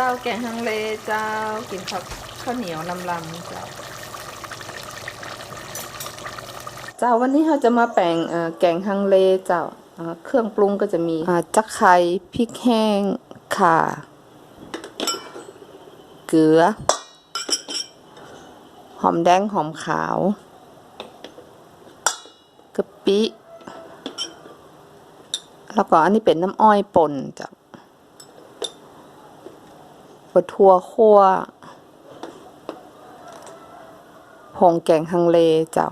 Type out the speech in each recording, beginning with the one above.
เจ้าแกงฮังเลเจ้ากินข้าวข้าวเหนียวน้ำลำเจ้าเจ้าวันนี้เราจะมาแปลงแกงฮังเลเจ้าเครื่องปรุงก็จะมีจักไคร้พริกแห้งข่า เกลือ หอมแดงหอมขาวกะปิ แล้วก็อันนี้เป็นน้ำอ้อยป่นจ้ะ ปลาทัวคั่วผงแกงฮังเลเจ้า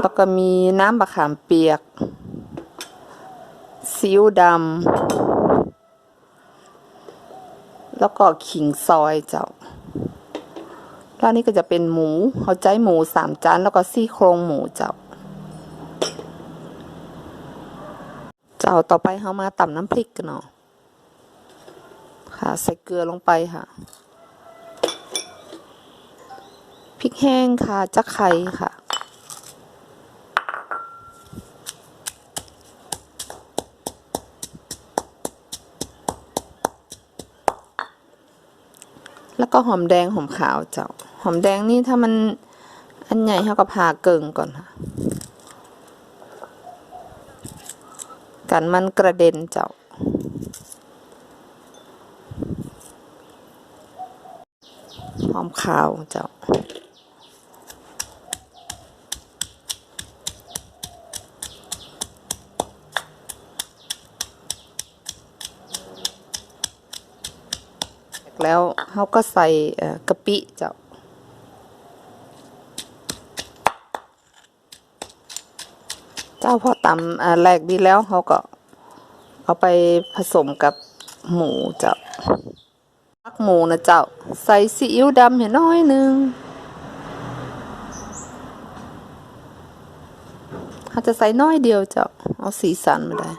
แล้วก็มีน้ำบะขามเปียกซีอิ๊วดำแล้วก็ขิงซอยเจ้าแล้วนี่ก็จะเป็นหมูเขาใจหมูสามจานแล้วก็ซี่โครงหมูเจ้า เจ้าต่อไปเขามาต่ำน้ำพริกกันเนาะ ค่ะ ใส่เกลือลงไปค่ะพริกแห้งค่ะจักไข่ค่ะ แล้วก็หอมแดงหอมขาวเจ้า หอมแดงนี่ถ้ามันอันใหญ่เขาก็ผ่าเกิงก่อนค่ะกันมันกระเด็นเจ้า หอมขาวเจ้าแล้วเขาก็ใส่กะปิเจ้าเจ้าพอตำแหลกดีแล้วเขาก็เอาไปผสมกับหมูเจ้า หมูนะเจ้า ใส่ซีอิ๊วดำเห็นน้อยหนึ่งเขาจะใส่น้อยเดียวเจ้า เอาสีสันมาได้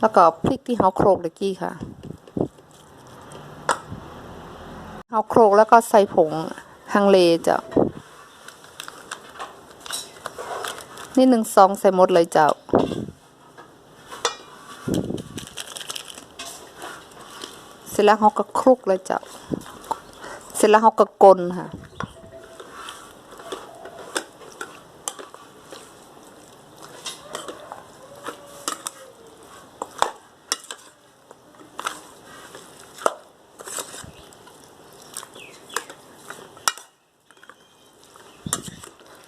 แล้วก็พริกที่เขาโครกตะกี้ค่ะเอาโครกแล้วก็ใส่ผงฮังเลเจ้า นี่หนึ่งซองใส่หมดเลยเจ้า สร็จแล้วเขาก็คลุกเลยเจ้า เสร็จแล้วเขาก็กลนค่ะ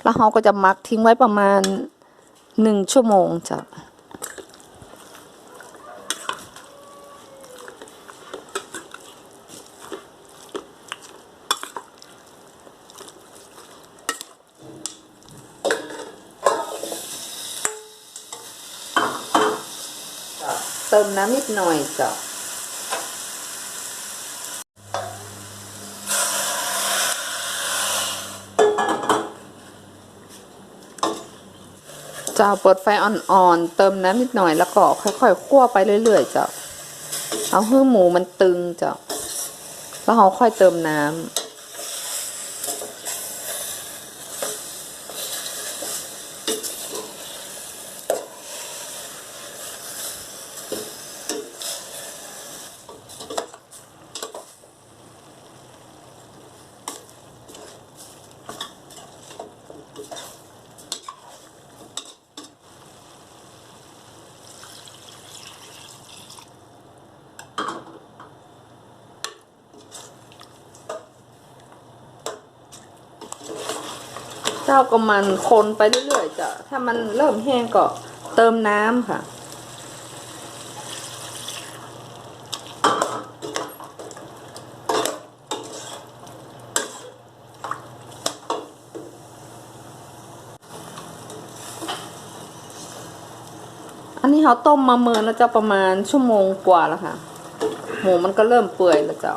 แล้วเขาก็จะมักทิ้งไว้ประมาณหนึ่งชั่วโมงจ้ะ เติมน้ำนิดหน่อยจ้ะจ้าเปิดไฟอ่อนๆ เติมน้ำนิดหน่อยแล้วก็ค่อยๆคั่วไปเรื่อยๆจ้าเอาให้หมูมันตึงจ้าแล้วเราค่อยเติมน้ำ เจ้าก็มันคนไปเรื่อยๆจ้ะถ้ามันเริ่มแห้งก็เติมน้ำค่ะอันนี้เขาต้มมาเมินแล้วจะประมาณชั่วโมงกว่าแล้วค่ะ หมูมันก็เริ่มเปื่อยแล้วจ้า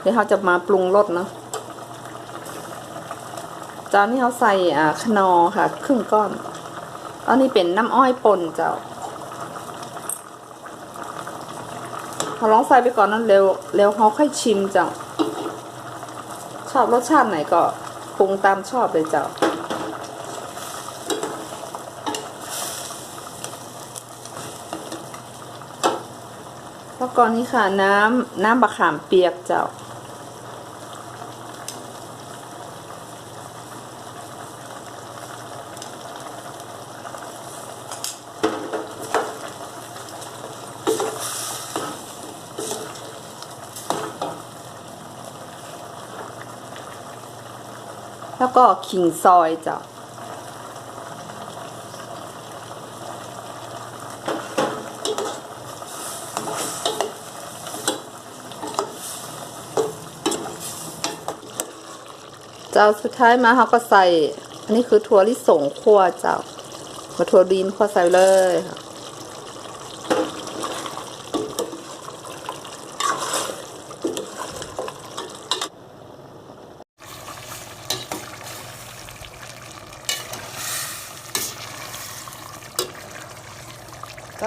เดี๋ยวเขาจะมาปรุงรสเนาะ จ้านนี้เขาใส่อ่าขนอค่ะ ครึ่งก้อนอันนี้เป็นน้ำอ้อยป่นเจ้าเขาลองใส่ไปก่อนนั้นเร็วเร็วเขาค่อยชิมเจ้าชอบรสชาติไหนก็ปรุงตามชอบเลยเจ้าแล้วก่อนนี้ค่ะน้ำน้ำบะขามเปียกเจ้า แล้วก็ขิงซอยจ้าเจ้าสุดท้ายมาเขาก็ใส่ อันนี้คือถั่วลิสงคั่วเจ้ามาถั่วดีนคั่วใส่เลยค่ะ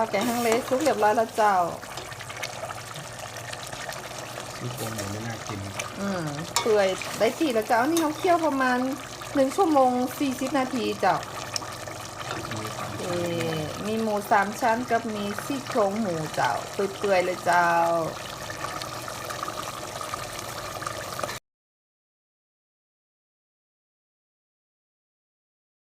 แกงฮังเลซุกเรียบร้อยแล้วเจ้าซี่โครงหมูไม่น่ากินอืมเปื่อยได้ที่แล้วเจ้าอันนี่เราเคี่ยวประมาณหนึ่งชั่วโมงสี่สิบนาทีเจ้ามีสามเอ่อมีหมูสามชั้นกับมีซี่โครงหมูเจ้าเปื่อยๆเลยเจ้า